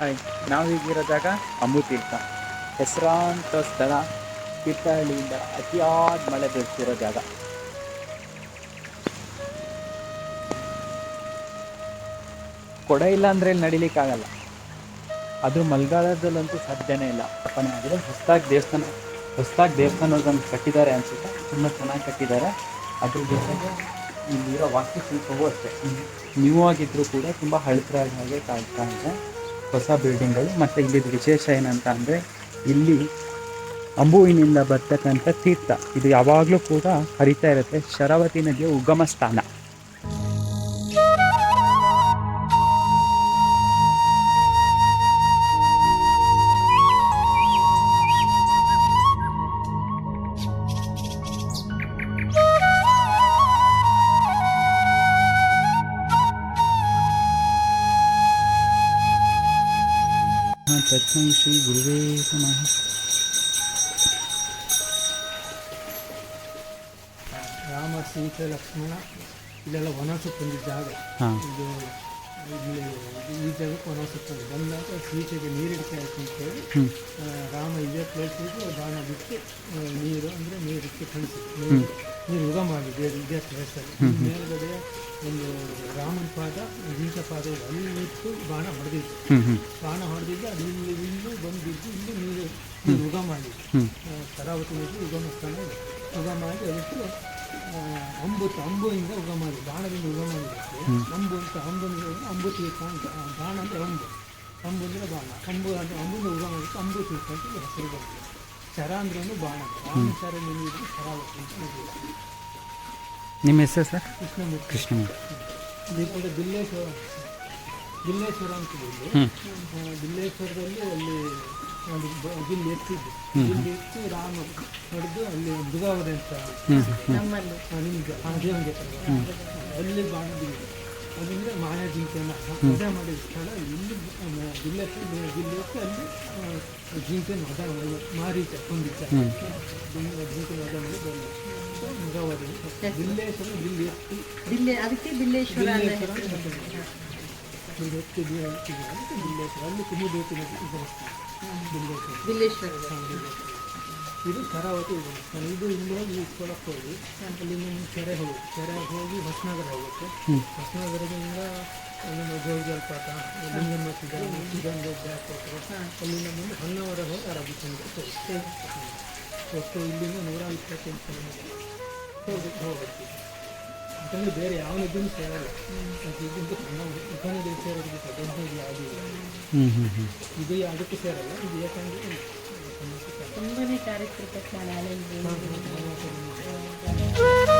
Hi ನಾವೀಗಿರೋ ಜಾಗ ಅಂಬುತೀರ್ಥ ಹೆಸರಾಂತ ಸ್ಥಳ, ತೀರ್ಥಹಳ್ಳಿಯಿಂದ ಅತಿಯಾದ ಮಳೆ ಬೀಳ್ತಿರೋ ಜಾಗ. ಕೊಡ ಇಲ್ಲ ಅಂದರೆ ಇಲ್ಲಿ ನಡಿಲಿಕ್ಕಾಗಲ್ಲ ಅದು ಮಳೆಗಾಲದಲ್ಲಂತೂ ಸಾಧ್ಯನೇ ಇಲ್ಲ. ಅಪ್ಪನೇ ಆದರೆ ಹೊಸದಾಗಿ ದೇವಸ್ಥಾನ, ಹೊಸದಾಗಿ ದೇವಸ್ಥಾನದೊಂದು ಕಟ್ಟಿದ್ದಾರೆ ಅನ್ಸುತ್ತೆ. ತುಂಬ ಚೆನ್ನಾಗಿ ಕಟ್ಟಿದ್ದಾರೆ. ಅದ್ರ ಜೊತೆಗೆ ಇಲ್ಲಿರೋ ವಾಸ್ತುಶಿಲ್ಪವೂ ಅಷ್ಟೇ. ನೀವು ಆಗಿದ್ರು ಕೂಡ ತುಂಬ ಹಳತರಾದ ಹಾಗೆ ಕಾಣ್ತಾ ಇದೆ. ಹೊಸ ಬಿಲ್ಡಿಂಗ್ಗಳು ಮತ್ತು ಇಲ್ಲಿ ವಿಶೇಷ ಏನಂತ ಅಂದರೆ ಇಲ್ಲಿ ಅಂಬುವಿನಿಂದ ಬರ್ತಕ್ಕಂಥ ತೀರ್ಥ. ಇದು ಯಾವಾಗಲೂ ಕೂಡ ಹರಿತಾ ಇರುತ್ತೆ. ಶರಾವತಿ ನದಿಯ ಉಗಮ ಸ್ಥಾನ. ತಸ್ಮೈ ಶ್ರೀ ಗುರುವೇ ನಮಃ ರಾಮ ಸೀತೆ ಲಕ್ಷ್ಮಣ ಇಲ್ಲೆಲ್ಲ ವನಸು ಬಂದಿದ್ದ ಇದು ಇಲ್ಲಿ ಈ ಜಾಗಕ್ಕೆ ವನವಾಸಕ್ಕೆ ಬಂದು ಬಂದಾಗ ಸೀತೆಗೆ ನೀರಿಡಿಕೆ ಆಯ್ತು ಅಂತೇಳಿ ರಾಮ ಇದೇ ಪ್ಲೇಸಿಗೆ ಬಾಣ ಬಿಟ್ಟು ನೀರು ಅಂದರೆ ನೀರಿಕ್ಕೆ ಕಳಿಸಿ ನೀರು ನೀರು ಉಗ ಮಾಡಿ ಬೇರೆ ಇದೇ ಪ್ಲೇಸಲ್ಲಿ ಮೇಲ್ಗಡೆ ಒಂದು ರಾಮನ ಪಾದ ಗೀತ ಪಾದ ಅಲ್ಲಿ ಇಟ್ಟು ಬಾಣ ಹ್ಞೂ ಬಾಣ ಹೊಡೆದಿದ್ದು ಅದು ಇಲ್ಲಿ ಇಲ್ಲಿ ಬಂದು ಬಿದ್ದು ಇಲ್ಲಿ ನೀರು ನೀರು ಉಗ ಮಾಡಿ ಸರಾವತಿ ನೀರು ಉಗಮ ಸ್ಥಾನ ಇದೆ ಉಗ ಮಾಡಿ ಅದಕ್ಕೆ ಅಂಬು ಅಂಬುವಿಂದ ಉಗ ಮಾಡಿ ಬಾಣದಿಂದ ಉಗ ಮಾಡಿದ್ದಕ್ಕೆ ಅಂಬು ಅಂತ ಅಂಬುನಿಗೆ ಅಂಬು ತೀರ್ಥ ಅಂತ. ಬಾಣ ಅಂದರೆ ಅಂಬು. ಅಂಬು ಅಂದರೆ ಬಾಣ ಅಂಬು ಅಂದರೆ ಅಂಬು ಉದಾಹರಣೆ ಅಂಬು ತೀರ್ಥ ಅಂತ ಹೆಸರು ಬಂದಿದೆ. ಚರ ಅಂದ್ರೂ ಬಾಣ. ರಾಮಚಾರ ನೆನೆಯಿದ್ರೆ ಶರಾವತಿ ಅಂತ ನಿಮ್ಮ ಹೆಸರು ಸರ್? ಕೃಷ್ಣಮೂರ್ತಿ. ಕೃಷ್ಣಮೂರ್ತಿ. ಕೂಡ ಬಿಲ್ಲೇಶ್ವರ ಬಿಲ್ಲೇಶ್ವರ ಅಂತ ಬಿಲ್ಲೇಶ್ವರದಲ್ಲಿ ಅಲ್ಲಿ ಒಂದು ಬಿಲ್ ಎತ್ತಿದ್ದು. ಬಿಲ್ ಎತ್ತಿ ರಾಮ ಹೊಡೆದು ಅಲ್ಲಿ ಮೃಗಾವಧೆ ಅಂತ ನಿಮ್ಗೆ ಆ ದೇವನಿಗೆ ಅಲ್ಲಿ ಬಾಣ ಬಿಲ್ಲು ಅದಂದ್ರೆ ಮಾಯಾ ಜಿಂಕೆಯನ್ನು ವಧ ಮಾಡಿದ ಸ್ಥಳ ಇಲ್ಲಿ ಬಿಲ್ಲೆತ್ತಿ ಜಿಲ್ಲೆಕ್ಕೆ ಅಲ್ಲಿ ಆ, ಜಿಂಕೆಯನ್ನು ವಧ ಮಾಡಿ ಮಾರೀಚ ಕೊಂದಿದ್ದ ಜಿಂಕೆಯನ್ನು ವಧ ಮಾಡಿ ಬಂದ. ಮೃಗವಾದ. ಬಿಲ್ಲೇಶ್ವರ ಬಿಲ್ಲಿ ಬಿಲ್ಲೆ ಅದಕ್ಕೆ ಬಿಲ್ಲೇಶ್ವರ ಅಂತ ಬಿಲ್ಲೇಶ್ವರ ಅಲ್ಲಿ ಕುಮುದೇತಿ ಬಿಲ್ಲೇಶ್ವರ. ಬಿಲ್ಲೇಶ್ವರ. ಇದು ಶರಾವತಿ ಇದೆ. ಇದು ಇಲ್ಲಿ ಹೋಗಿ ಇಸ್ಕೊಳಕ್ಕೆ ಹೋಗಿ ಅಲ್ಲಿ ನಿಮ್ಮ ಕೆರೆ ಹೋಗಿ ಕೆರೆ ಹೋಗಿ ಹೊಸನಗರ ಹೋಗುತ್ತೆ. ಹೊಸನಗರದಿಂದ ಅಲ್ಲಿಂದ ಜೋಗ ಜಲಪಾತ ಸಿಗಂಗ ಜಾಸ್ತಿ ಅಲ್ಲಿಂದ ಮುಂದೆ ಹೊನ್ನಾವರ ಹೋಗಿ ಅರಬ್ಬಿ ಸಮುದ್ರ ಒಟ್ಟು ಇಲ್ಲಿಂದ ನೂರ ಇಪ್ಪತ್ತೆಂಟು ಕಿಲೋಮೀಟರ್ ಹೋಗಿ ಹೋಗ್ಬೇಕು ಯಾಕಂದರೆ ಬೇರೆ ಯಾವ ನದಿನೂ ಸೇರಲ್ಲ. ಅದು ಇದಕ್ಕಿಂತ ಸಣ್ಣ ಉಪನದಿ ಸೇರೋದಕ್ಕೆ ನದಿ ಯಾವುದೂ ಇಲ್ಲ. ಇದು ಯಾವುದಕ್ಕೂ ಸೇರಲ್ಲ. ಇದು ಯಾಕಂದರೆ ತುಂಬಾನೇ ಚಾರಿತ್ರಿಕ ಸ್ಥಳ ಅಲ್ಲಿ ಹಾಂ